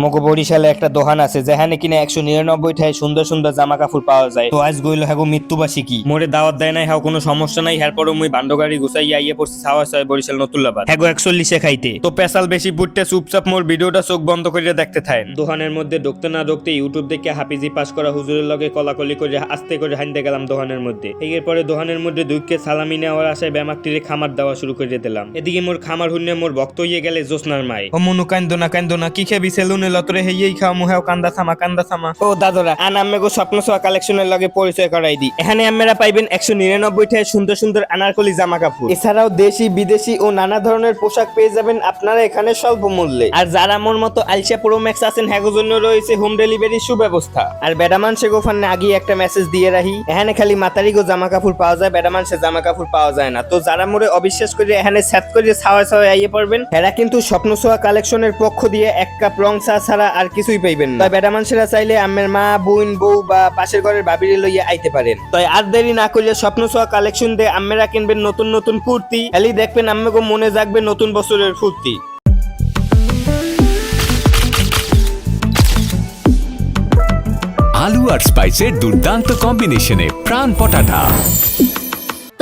মগো বরিশালে একটা দোকান আছে, যেখানে কিনা একশো নিরানব্বই ঠায় সুন্দর সুন্দর জামা কাপড় পাওয়া যায়। তো আজ গইল হ্যাগো মৃত্যুবাসী কি? মোরে দাওয়াত দেয় নাই হ্যাঁ কোনো সমস্যা নাই হ্যার পরও মুই বান্ড গাড়ি গুছাই আইয়ে পড়ছি সাওয়া ছয় বরিশাল নতুল্লাবাদ। হ্যাগো একচল্লিশে খাইতে। তো পেশাল বেশি বুটতে চুপচাপ মোর ভিডিওটা চোখ বন্ধ করে দেখতে থাকেন দোকানের মধ্যে ঢুকতে না ঢুকতে ইউটিউব দেখে হাফিজি পাস করা হুজুরের লগে কলাকলি করে আস্তে করে হাইতে গেলাম দোকানের মধ্যে। এরপরে দোকানের মধ্যে দুইকে সালামি নেওয়ার আশায় ব্যামাকটিরে খামার দেওয়া শুরু করে দিলাম। এদিকে মোর খামার হুন্নে মোর ভক্ত হয়ে গেলে জোসনার মাই ও মনু কান্দো না কান্দো না, কি খেবি সেলুনে লতরে হেইয়েই খাও মুহেও কান্দা থামা কান্দা থামা। ও দাদরা, আন স্বপ্ন সোয়া কালেকশনের লগে পরিচয় করাই দি। এখানে আম্মেরা পাইবেন একশো নিরানব্বই ঠায় সুন্দর সুন্দর আনারকলি জামা কাপড় এছাড়াও দেশি, বিদেশি ও নানা ধরনের পোশাক পেয়ে যাবেন আপনারা এখানে স্বল্প মূল্যে আর যারা মোর মতো আলসা প্রো আছেন হ্যাগো জন্য রয়েছে হোম ডেলিভারির সুব্যবস্থা। আর বেডামান সে গোফানে আগে একটা মেসেজ দিয়ে রাহি এখানে খালি মাতারি গো জামা কাপড় পাওয়া যায়, বেডামান সে জামা কাপড় পাওয়া যায় না। তো যারা মোরে অবিশ্বাস করে এখানে সেট করে ছাওয়া ছাওয়া আইয়ে পড়বেন, এরা কিন্তু স্বপ্ন ছোঁয়া কালেকশনের পক্ষ দিয়ে এক কাপ রং চা ছাড়া আর কিছুই পাইবেন তাই বেডামান সেরা চাইলে আমের মা, বোন, বউ বা পাশের ঘরের বাবিরে লইয়া আইতে পারেন। তাই আর দেরি না করলে স্বপ্ন ছোঁয়া কালেকশন দিয়ে আমেরা কিনবেন নতুন নতুন কুর্তি এলি দেখবেন আম্মে গো মনে জাগবে নতুন বছরের ফুর্তি। আলু আর স্পাইসের দুর্দান্ত কম্বিনেশনে প্রাণ পটাটা।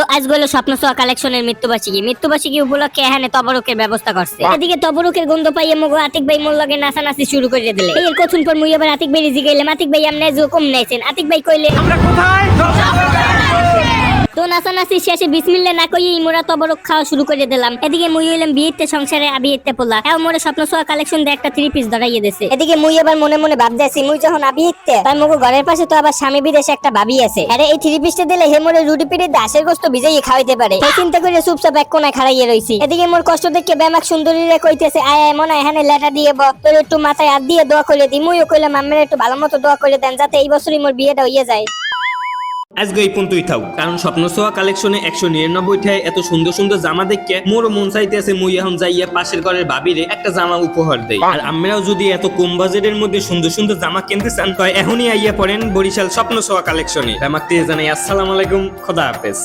তো আজ হলো স্বপ্ন সোয়া কালেকশনের মৃত্যুবার্ষিকী। মৃত্যুবার্ষিকী উপলক্ষে এখানে তবরকের ব্যবস্থা করছে। এদিকে তবরকের গন্ধ পাইয়ে মগো আতিক ভাই মোল্লাকে লগে নাচানাচি শুরু করে দিলে। এর কথুন পর মুই আবার আতিক ভাই জিগাইলাম আতিক ভাই আমনে যে কম নাইছেন। আতিক ভাই কইলে তো নাচানাচি শেষে বিসমিল্লা না কইয়ে মোরা তবরক খাওয়া শুরু করে দিলাম। এদিকে মুই হইলাম বিয়েতে সংসারে আবিয়েতে পোলা। হ্যাঁ মোরে স্বপ্ন সোয়া কালেকশন দিয়ে একটা থ্রি পিস ধরাইয়ে দিছে। এদিকে মুই আবার মনে মনে ভাবতেছি, মুই যখন আবিয়েতে তাই মগো ঘরের পাশে তো আবার স্বামী বিদেশে একটা ভাবি আছে। আরে এই থ্রি পিসটা দিলে হে মোরে রুটি পিড়ি দাসের গোস্ত ভিজাইয়ে খাওয়াইতে পারে। সেই চিন্তা করে চুপচাপ এক কোনায় খাড়াইয়ে রইছি। এদিকে মোর কষ্ট দেখে ব্যামাক সুন্দরীরে কইতেছে, আয় আয়, মনে এখানে লেটা দিয়ে তোর একটু মাথায় হাত দিয়ে দোয়া করে দি মুইও কইলাম আমার একটু ভালো মতো দোয়া করে দেন, যাতে এই বছরই মোর বিয়েটা হইয়ে যায়। আজকে এই পর্যন্তই থাক কারণ স্বপ্ন সোয়া কালেকশনে একশো নিরানব্বই ঠায় এত সুন্দর সুন্দর জামা দেখে মোর মন চাইতে আছে মুই এখন যাইয়া পাশের ঘরের ভাবিরে একটা জামা উপহার দেয় আর আমরাও যদি এত কম বাজেটের মধ্যে সুন্দর সুন্দর জামা কিনতে চান তাই এখনই আইয়া পড়েন বরিশাল স্বপ্ন সোয়া কালেকশনে আমাকে জানাই, আসসালামু আলাইকুম, খোদা হাফেজ।